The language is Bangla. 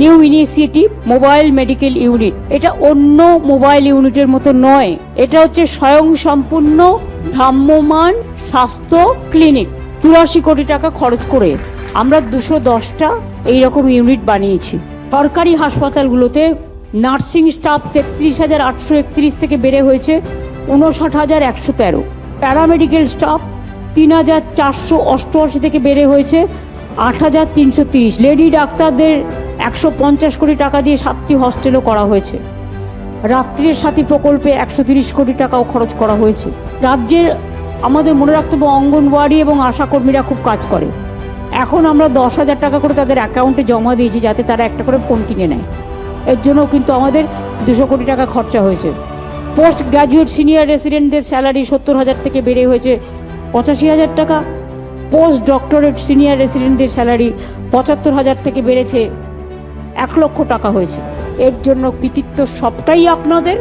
New initiative mobile medical unit. এটা অন্য মোবাইল ইউনিটের মতো নয়। এটা হচ্ছে স্বয়ং সম্পূর্ণ ভ্রাম্যমান স্বাস্থ্য ক্লিনিক। চুরাশি কোটি টাকা খরচ করে আমরা দুশো দশটা এইরকম ইউনিট বানিয়েছি। সরকারি হাসপাতালগুলোতে নার্সিং স্টাফ তেত্রিশ হাজার আটশো একত্রিশ থেকে বেড়ে হয়েছে উনষাট হাজার একশো তেরো। প্যারামেডিক্যাল স্টাফ তিন হাজার চারশো অষ্টআশি থেকে বেড়ে হয়েছে আট হাজার তিনশো তিরিশ। লেডি ডাক্তারদের একশো পঞ্চাশ কোটি টাকা দিয়ে সাতটি হস্টেলও করা হয়েছে। রাত্রির সাথী প্রকল্পে একশো তিরিশ কোটি টাকাও খরচ করা হয়েছে। রাজ্যের আমাদের মনে রাখতে হবে অঙ্গনওয়াড়ি এবং আশাকর্মীরা খুব কাজ করে। এখন আমরা দশ হাজার টাকা করে তাদের অ্যাকাউন্টে জমা দিয়েছি যাতে তারা একটা করে ফোন কিনে নেয়। এর জন্য কিন্তু আমাদের দুশো কোটি টাকা খরচা হয়েছে। পোস্ট গ্র্যাজুয়েট সিনিয়র রেসিডেন্টদের স্যালারি সত্তর হাজার থেকে বেড়ে হয়েছে পঁচাশি হাজার টাকা। পোস্ট ডক্টরেট সিনিয়র রেসিডেন্টদের স্যালারি পঁচাত্তর হাজার থেকে বেড়েছে এক লক্ষ টাকা হয়েছে। এর জন্য কৃতিত্ব সবটাই আপনাদের।